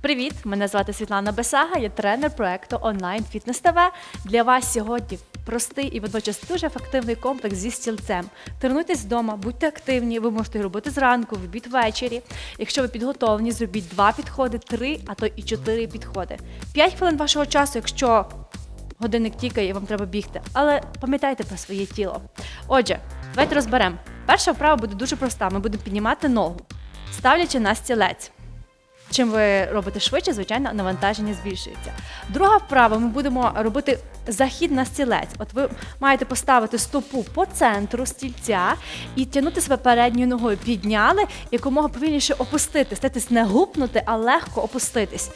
Привіт! Мене звати Світлана Бесага, я тренер проекту онлайн Фітнес ТВ. Для вас сьогодні простий і водночас дуже ефективний комплекс зі стільцем. Тренуйтесь вдома, будьте активні. Ви можете робити зранку, в обід ввечері. Якщо ви підготовлені, зробіть два підходи, три, а то і чотири підходи. П'ять хвилин вашого часу, якщо годинник тікає, і вам треба бігти. Але пам'ятайте про своє тіло. Отже, давайте розберемо. Перша вправа буде дуже проста. Ми будемо піднімати ногу, ставлячи на стілець. Чим ви робите швидше, звичайно, навантаження збільшується. Друга вправа, ми будемо робити захід на стілець. От ви маєте поставити стопу по центру стільця і тягнути себе передньою ногою. Підняли, якомога повільніше опустити, старайтесь не гупнути, а легко опуститись.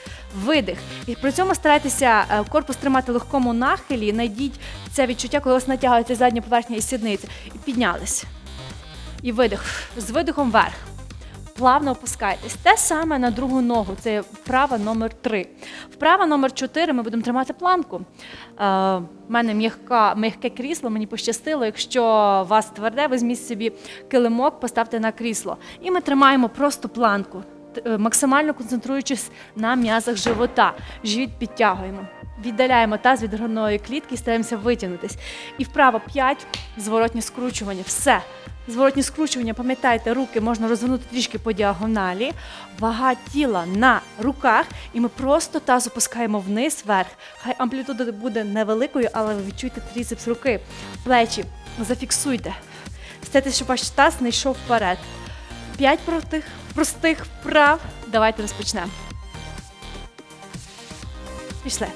Видих. І при цьому старайтеся е, корпус тримати в легкому нахилі. Найдіть це відчуття, коли вас натягується задня поверхня і сідниці. І піднялись. І видих. З видихом вверх плавно опускайтесь. Те саме на другу ногу. Це вправа номер 3. Вправа номер 4 ми будемо тримати планку. Е, в мене м'яке крісло, мені пощастило. Якщо вас тверде, візьміть собі килимок, поставте на крісло. І ми тримаємо просто планку, е, максимально концентруючись на м'язах живота. Живіт підтягуємо. Віддаляємо таз від грудної клітки і стараємося витягнутись. І вправо 5, зворотні скручування. Все. Зворотні скручування, пам'ятайте, руки можна розвернути трішки по діагоналі, вага тіла на руках, і ми просто таз опускаємо вниз, вверх. Хай амплітуда буде невеликою, але ви відчуйте тріцепс руки, плечі, зафіксуйте. Стайте, щоб ваш таз не йшов вперед. П'ять простих, простих вправ. Давайте розпочнемо. Пішли.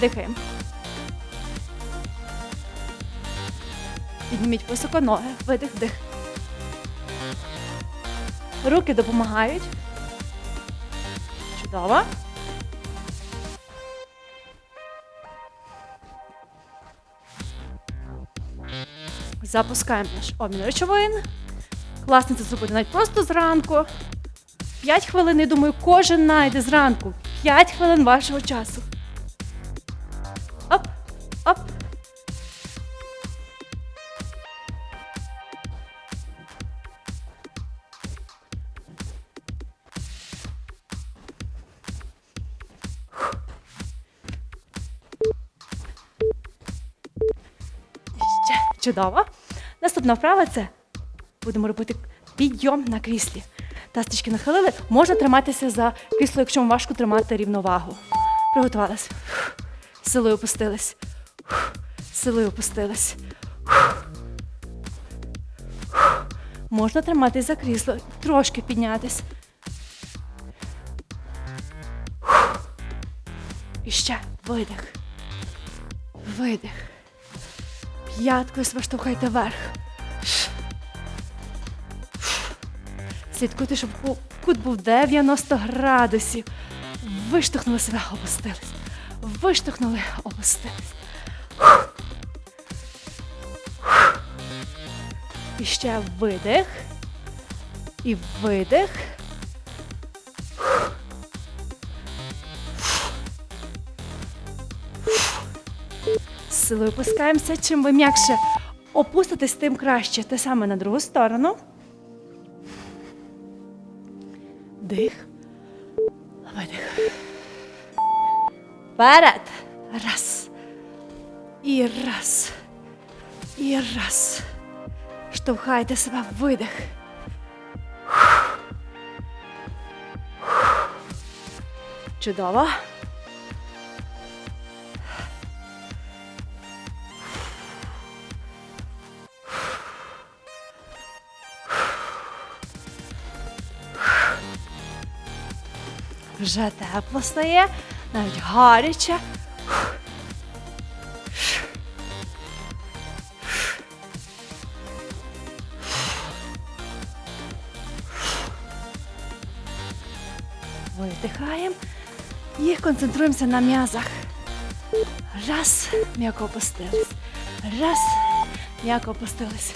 Дихаємо. Підніміть високо ноги, видих, вдих. Руки допомагають. Чудово. Запускаємо наш обмін речовин. Класно це зробити навіть просто зранку. 5 хвилин, я думаю, кожен знайде зранку. 5 хвилин вашого часу. Чудово. Наступна вправа це будемо робити підйом на кріслі. Тасточки нахилили. Можна триматися за крісло, якщо вам важко тримати рівновагу. Приготувалися. Силою опустились. Силою опустились. Можна триматись за крісло, трошки піднятись. І ще видих. Видих. П'яткою себе штовхайте вверх. Слідкуйте, щоб кут був 90 градусів. Виштовхнули себе, опустились. Виштовхнули, опустились. І ще видих. І видих. З силою опускаємося. Чим ви м'якше опуститесь, тим краще. Те саме на другу сторону. Дих. Видих. Вперед. Раз. І раз. І раз. Штовхайте себе в видих. Чудово. Вже тепло стає, навіть гаряче. Видихаємо і концентруємося на м'язах. Раз, м'яко опустились. Раз, м'яко опустились.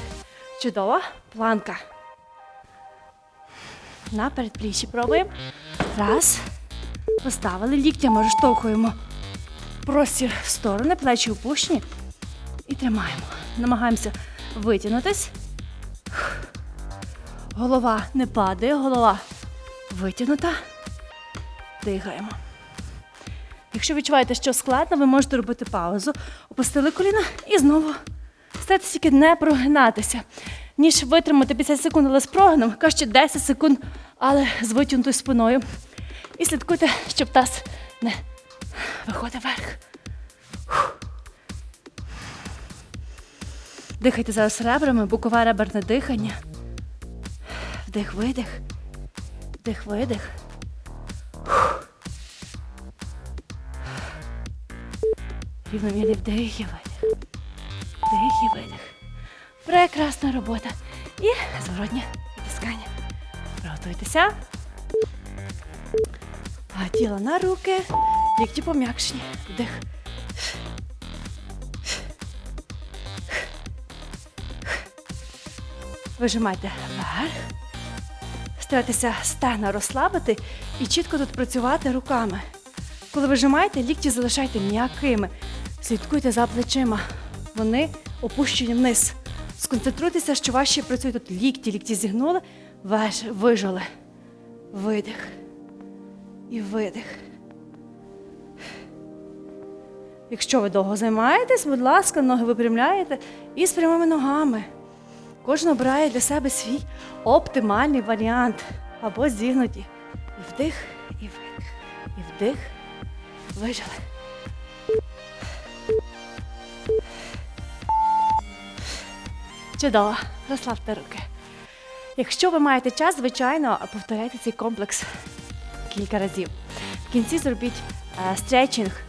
Чудово, планка. На передпліччі пробуємо. Раз. Поставили ліктями, розштовхуємо. Простір в сторони, плечі опущені. І тримаємо. Намагаємося витягнутись. Голова не падає, голова витягнута. Дихаємо. Якщо відчуваєте, що складно, ви можете робити паузу, опустили коліна і знову старайтеся тільки не прогинатися. Ніж витримати 50 секунд, але з прогином, краще 10 секунд, але з витягнутою спиною. І слідкуйте, щоб таз не виходив вверх. Дихайте зараз ребрами, бокове реберне дихання. Вдих, видих. Вдих, видих. Рівномірний вдих і видих. Вдих і видих. Прекрасна робота. І зворотнє відтискання. Приготуйтеся. А тіло на руки. Лікті пом'якшені. Вдих. Вижимайте вверх. Старайтеся стегна розслабити і чітко тут працювати руками. Коли вижимаєте, лікті залишайте м'якими. Слідкуйте за плечима. Вони опущені вниз. Сконцентруйтеся, що ваші працюють тут лікті, лікті зігнули, веж, вижали. Видих. І видих. Якщо ви довго займаєтесь, будь ласка, ноги випрямляєте і з прямими ногами. Кожен обирає для себе свій оптимальний варіант або зігнуті. І вдих, і видих. І вдих, вижили. Чудово, розслабте руки. Якщо ви маєте час, звичайно, повторяйте цей комплекс кілька разів. В кінці зробіть е, стретчинг.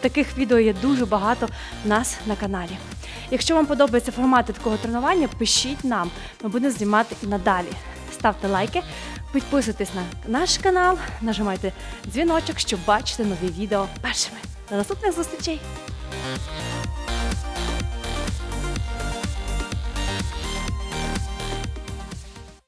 Таких відео є дуже багато в нас на каналі. Якщо вам подобається формати такого тренування, пишіть нам. Ми будемо знімати і надалі. Ставте лайки, підписуйтесь на наш канал, нажимайте дзвіночок, щоб бачити нові відео першими. До наступних зустрічей!